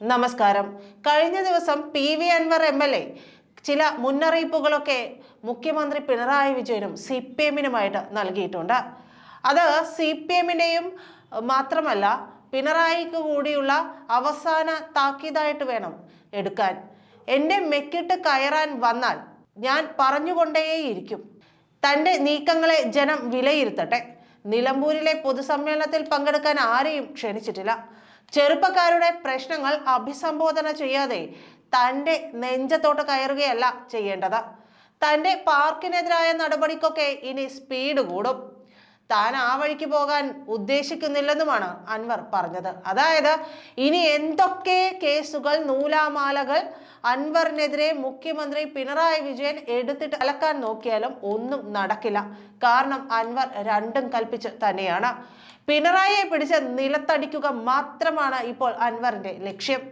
നമസ്കാരം. കഴിഞ്ഞ ദിവസം P V Anvar M L A ചില മുന്നറിയിപ്പുകളൊക്കെ മുഖ്യമന്ത്രി പിണറായി വിജയനും സി പി എമ്മിനുമായിട്ട് നൽകിയിട്ടുണ്ട്. അത് സി പി എമ്മിനെയും മാത്രമല്ല പിണറായിക്ക് കൂടിയുള്ള അവസാന താക്കീതായിട്ട് വേണം എടുക്കാൻ. എന്റെ മെക്കിട്ട് കയറാൻ വന്നാൽ ഞാൻ പറഞ്ഞുകൊണ്ടേയിരിക്കും. തന്റെ നീക്കങ്ങളെ ജനം വിലയിരുത്തട്ടെ. നിലമ്പൂരിലെ പൊതുസമ്മേളനത്തിൽ പങ്കെടുക്കാൻ ആരെയും ക്ഷണിച്ചിട്ടില്ല. ചെറുപ്പക്കാരുടെ പ്രശ്നങ്ങൾ അഭിസംബോധന ചെയ്യാതെ തന്റെ നെഞ്ചത്തോട്ട് കയറുകയല്ല ചെയ്യേണ്ടത്. തന്റെ പാർക്കിനെതിരായ നടപടിക്കൊക്കെ ഇനി സ്പീഡ് കൂടും. താൻ ആ വഴിക്ക് പോകാൻ ഉദ്ദേശിക്കുന്നില്ലെന്നുമാണ് അൻവർ പറഞ്ഞത്. അതായത് ഇനി എന്തൊക്കെ കേസുകൾ നൂലാമാലകൾ അൻവറിനെതിരെ മുഖ്യമന്ത്രി പിണറായി വിജയൻ എടുത്തിട്ട് അലക്കാൻ നോക്കിയാലും ഒന്നും നടക്കില്ല. കാരണം അൻവർ രണ്ടും കൽപ്പിച്ച് തന്നെയാണ്. പിണറായിയെ പിടിച്ച് നിലത്തടിക്കുക മാത്രമാണ് ഇപ്പോൾ അൻവറിന്റെ ലക്ഷ്യം.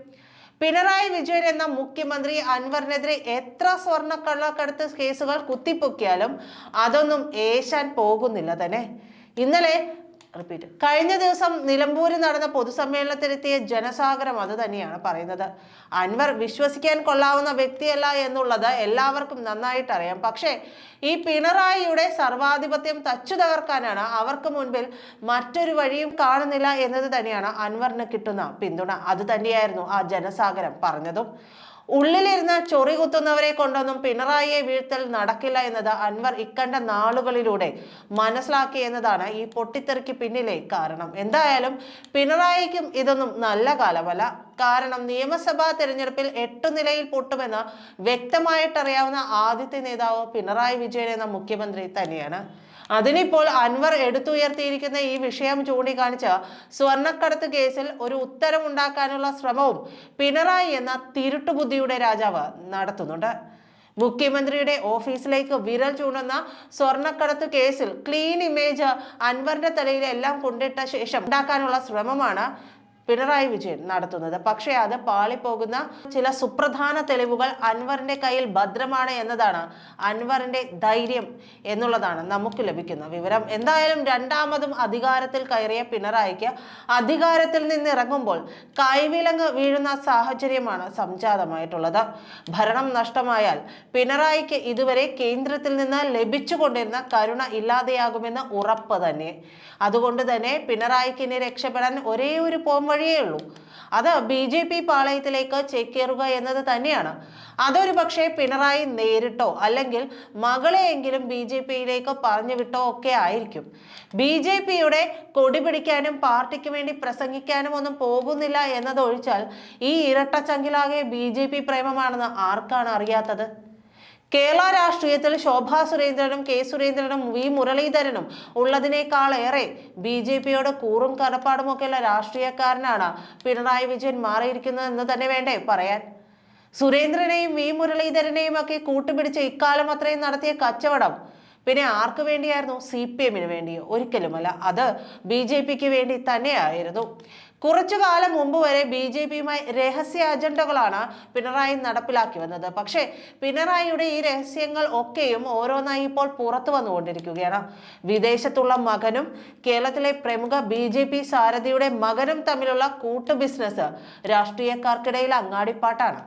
പിണറായി വിജയൻ എന്ന മുഖ്യമന്ത്രി അൻവറിനെതിരെ എത്ര സ്വർണക്കള്ളക്കടത്ത് കേസുകൾ കുത്തിപ്പൊക്കിയാലും അതൊന്നും ഏശാൻ പോകുന്നില്ല തന്നെ. ഇന്നലെ റിപ്പീറ്റ്. കഴിഞ്ഞ ദിവസം നിലമ്പൂരിൽ നടന്ന പൊതുസമ്മേളനത്തിലെത്തിയ ജനസാഗരം അത് തന്നെയാണ് പറയുന്നത്. അൻവർ വിശ്വസിക്കാൻ കൊള്ളാവുന്ന വ്യക്തിയല്ല എന്നുള്ളത് എല്ലാവർക്കും നന്നായിട്ട് അറിയാം പക്ഷേ ഈ പിണറായിയുടെ സർവാധിപത്യം തച്ചു തകർക്കാനാണ് അവർക്ക് മുൻപിൽ മറ്റൊരു വഴിയും കാണുന്നില്ല എന്നത് തന്നെയാണ് അൻവറിന് കിട്ടുന്ന പിന്തുണ. അത് തന്നെയായിരുന്നു ആ ജനസാഗരം പറഞ്ഞതും. ഉള്ളിലിരുന്ന് ചൊറി കുത്തുന്നവരെ കൊണ്ടൊന്നും പിണറായിയെ വീഴ്ത്തൽ നടക്കില്ല എന്നത് അൻവർ ഇക്കണ്ട നാളുകളിലൂടെ മനസ്സിലാക്കി എന്നതാണ് ഈ പൊട്ടിത്തെറിക്ക് പിന്നിലെ കാരണം. എന്തായാലും പിണറായിക്കും ഇതൊന്നും നല്ല കാലമല്ല. കാരണം നിയമസഭാ തെരഞ്ഞെടുപ്പിൽ എട്ടു നിലയിൽ പൊട്ടുമെന്ന് വ്യക്തമായിട്ടറിയാവുന്ന ആദ്യത്തെ നേതാവ് പിണറായി വിജയൻ എന്ന മുഖ്യമന്ത്രി തന്നെയാണ്. അതിനിപ്പോൾ അൻവർ എടുത്തുയർത്തിയിരിക്കുന്ന ഈ വിഷയം ചൂണ്ടിക്കാണിച്ച് സ്വർണക്കടത്ത് കേസിൽ ഒരു ഉത്തരം ഉണ്ടാക്കാനുള്ള ശ്രമവും പിണറായി എന്ന തിരുട്ടുബുദ്ധിയുടെ രാജാവ് നടത്തുന്നുണ്ട്. മുഖ്യമന്ത്രിയുടെ ഓഫീസിലേക്ക് വിരൽ ചൂണ്ടുന്ന സ്വർണക്കടത്ത് കേസിൽ ക്ലീൻ ഇമേജ് അൻവറിന്റെ തലയിൽ എല്ലാം കൊണ്ടിട്ട ശേഷം ഉണ്ടാക്കാനുള്ള ശ്രമമാണ് പിണറായി വിജയൻ നടത്തുന്നത്. പക്ഷേ അത് പാളിപ്പോകുന്ന ചില സുപ്രധാന തെളിവുകൾ അൻവറിന്റെ കയ്യിൽ ഭദ്രമാണ് എന്നതാണ് അൻവറിന്റെ ധൈര്യം എന്നുള്ളതാണ് നമുക്ക് ലഭിക്കുന്ന വിവരം. എന്തായാലും രണ്ടാമതും അധികാരത്തിൽ കയറിയ പിണറായിക്ക് അധികാരത്തിൽ നിന്ന് ഇറങ്ങുമ്പോൾ കൈവിലങ്ങ് വീഴുന്ന സാഹചര്യമാണ് സംജാതമായിട്ടുള്ളത്. ഭരണം നഷ്ടമായാൽ പിണറായിക്ക് ഇതുവരെ കേന്ദ്രത്തിൽ നിന്ന് ലഭിച്ചുകൊണ്ടിരുന്ന കരുണ ഇല്ലാതെയാകുമെന്ന് ഉറപ്പ് തന്നെ. അതുകൊണ്ട് തന്നെ പിണറായിക്കിനെ രക്ഷപ്പെടാൻ ഒരേ ഒരു പോം വഴിയേ ഉള്ളൂ അത് ബി ജെ പി പാളയത്തിലേക്ക് ചേക്കേറുക എന്നത് തന്നെയാണ്. അതൊരു പക്ഷേ പിണറായി നേരിട്ടോ അല്ലെങ്കിൽ മകളെയെങ്കിലും ബി ജെ പിയിലേക്ക് പറഞ്ഞു വിട്ടോ ഒക്കെ ആയിരിക്കും. ബി ജെ പിയുടെ കൊടി പിടിക്കാനും പാർട്ടിക്ക് വേണ്ടി പ്രസംഗിക്കാനും ഒന്നും പോകുന്നില്ല എന്നതൊഴിച്ചാൽ ഈ ഇരട്ടച്ചങ്കിലാകെ ബി ജെ പി പ്രേമമാണെന്ന് ആർക്കാണ് അറിയാത്തത്? കേരള രാഷ്ട്രീയത്തിൽ ശോഭാ സുരേന്ദ്രനും കെ സുരേന്ദ്രനും വി മുരളീധരനും ഉള്ളതിനേക്കാളേറെ ബി ജെ പിയോട് കൂറും കടപ്പാടുമൊക്കെയുള്ള രാഷ്ട്രീയക്കാരനാണ് പിണറായി വിജയൻ മാറിയിരിക്കുന്നത് എന്ന് തന്നെ വേണ്ടേ പറയാൻ. സുരേന്ദ്രനെയും വി മുരളീധരനെയും ഒക്കെ കൂട്ടുപിടിച്ച് ഇക്കാലം അത്രയും നടത്തിയ കച്ചവടം. പിന്നെ ആർക്ക് വേണ്ടിയായിരുന്നു? സി പി എമ്മിന് വേണ്ടിയോ ഒരിക്കലുമല്ല. അത് ബി ജെ പിക്ക് വേണ്ടി തന്നെയായിരുന്നു. കുറച്ചു കാലം മുമ്പ് വരെ ബി ജെ പിയുമായി രഹസ്യ അജണ്ടകളാണ് പിണറായി നടപ്പിലാക്കി വന്നത്. പക്ഷേ പിണറായിയുടെ ഈ രഹസ്യങ്ങൾ ഒക്കെയും ഓരോന്നായി ഇപ്പോൾ പുറത്തു വന്നുകൊണ്ടിരിക്കുകയാണ്. വിദേശത്തുള്ള മകനും കേരളത്തിലെ പ്രമുഖ ബി ജെ പി സാരഥിയുടെ മകനും തമ്മിലുള്ള കൂട്ടു ബിസിനസ് രാഷ്ട്രീയക്കാർക്കിടയിൽ അങ്ങാടിപ്പാട്ടാണ്.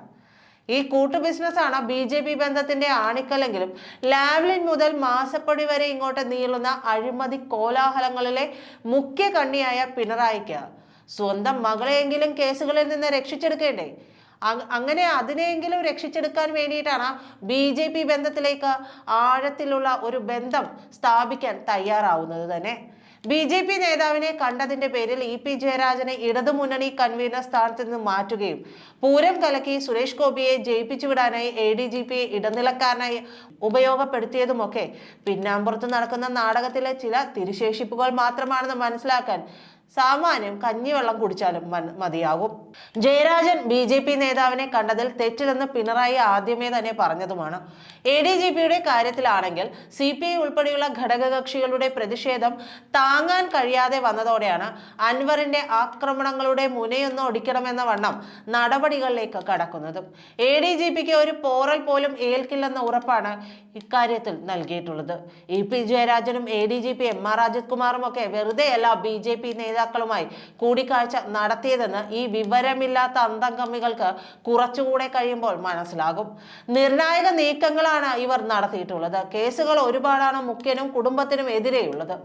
ഈ കൂട്ടു ബിസിനസ്സാണ് ബി ജെ പി ബന്ധത്തിന്റെ ആണിക്കല്ലെങ്കിലും ലാവ്ലിൻ മുതൽ മാസപ്പടി വരെ ഇങ്ങോട്ട് നീളുന്ന അഴിമതി കോലാഹലങ്ങളിലെ മുഖ്യ കണ്ണിയായ പിണറായിക്ക് സ്വന്തം മകളെയെങ്കിലും കേസുകളിൽ നിന്ന് രക്ഷിച്ചെടുക്കേണ്ടേ? അങ്ങനെ അതിനെയെങ്കിലും രക്ഷിച്ചെടുക്കാൻ വേണ്ടിയിട്ടാണ് ബി ജെ പി ബന്ധത്തിലേക്ക് ആഴത്തിലുള്ള ഒരു ബന്ധം സ്ഥാപിക്കാൻ തയ്യാറാവുന്നത് തന്നെ. ബി ജെ പി നേതാവിനെ കണ്ടതിന്റെ പേരിൽ ഇ പി ജയരാജനെ ഇടതുമുന്നണി കൺവീനർ സ്ഥാനത്ത് നിന്ന് മാറ്റുകയും പൂരം കലക്കി സുരേഷ് ഗോപിയെ ജയിപ്പിച്ചു വിടാനായി എ ഡി ജി പിയെ ഇടനിലക്കാരനായി ഉപയോഗപ്പെടുത്തിയതുമൊക്കെ പിന്നാമ്പുറത്ത് നടക്കുന്ന നാടകത്തിലെ ചില തിരുശേഷിപ്പുകൾ മാത്രമാണെന്ന് മനസ്സിലാക്കാൻ സാമാന്യം കഞ്ഞിവെള്ളം കുടിച്ചാലും മതിയാകും. ജയരാജൻ ബി ജെ പി നേതാവിനെ കണ്ടതിൽ തെറ്റില്ലെന്ന് പിണറായി ആദ്യമേ തന്നെ പറഞ്ഞതുമാണ്. എ ഡി ജി പിയുടെ കാര്യത്തിലാണെങ്കിൽ സി പി ഐ ഉൾപ്പെടെയുള്ള ഘടകകക്ഷികളുടെ പ്രതിഷേധം താങ്ങാൻ കഴിയാതെ വന്നതോടെയാണ് അൻവറിന്റെ ആക്രമണങ്ങളുടെ മുനയൊന്ന് ഒടിക്കണമെന്ന വണ്ണം നടപടികളിലേക്ക് കടക്കുന്നത്. എ ഡി ജി പിക്ക് ഒരു പോറൽ പോലും ഏൽക്കില്ലെന്ന ഉറപ്പാണ് ഇക്കാര്യത്തിൽ നൽകിയിട്ടുള്ളത്. E P ജയരാജനും A D G P M R രാജകുമാറും ഒക്കെ വെറുതെയല്ല ബി ജെ പി നേതാവ് നേതാക്കളുമായി കൂടിക്കാഴ്ച നടത്തിയതെന്ന് ഈ വിവരമില്ലാത്ത അന്തംഗമികൾക്ക് കുറച്ചുകൂടെ കഴിയുമ്പോൾ മനസ്സിലാകും. നിർണായക നീക്കങ്ങളാണ് ഇവർ നടത്തിയിട്ടുള്ളത്. കേസുകൾ ഒരുപാടാണ് മുഖ്യനും കുടുംബത്തിനും എതിരെയുള്ളത്.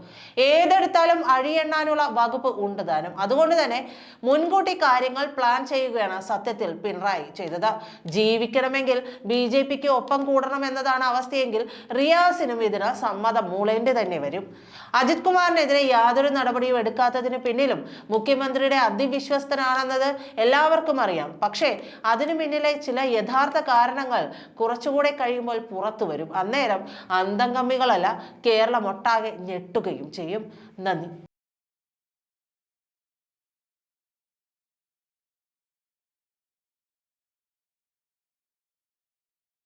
ഏതെടുത്താലും അഴിയെണ്ണാനുള്ള വകുപ്പ് ഉണ്ട് താനും. അതുകൊണ്ട് തന്നെ മുൻകൂട്ടി കാര്യങ്ങൾ പ്ലാൻ ചെയ്യുകയാണ് സത്യത്തിൽ പിണറായി ചെയ്തത്. ജീവിക്കണമെങ്കിൽ ബി ജെ പിക്ക് ഒപ്പം കൂടണം എന്നതാണ് അവസ്ഥയെങ്കിൽ റിയാസിനും ഇതിന് സമ്മതം മൂളേണ്ടി തന്നെ വരും. അജിത് കുമാറിനെതിരെ യാതൊരു നടപടിയും എടുക്കാത്തതിന് പിന്നിലും മുഖ്യമന്ത്രിയുടെ അതിവിശ്വസ്തനാണെന്നത് എല്ലാവർക്കും അറിയാം. പക്ഷേ അതിനു പിന്നിലെ ചില യഥാർത്ഥ കാരണങ്ങൾ കുറച്ചുകൂടെ കഴിയുമ്പോൾ പുറത്തു വരും. അന്നേരം അന്തംകമ്മികളല്ല കേരളം ഒട്ടാകെ ഞെട്ടുകയും ചെയ്യും. നന്ദി.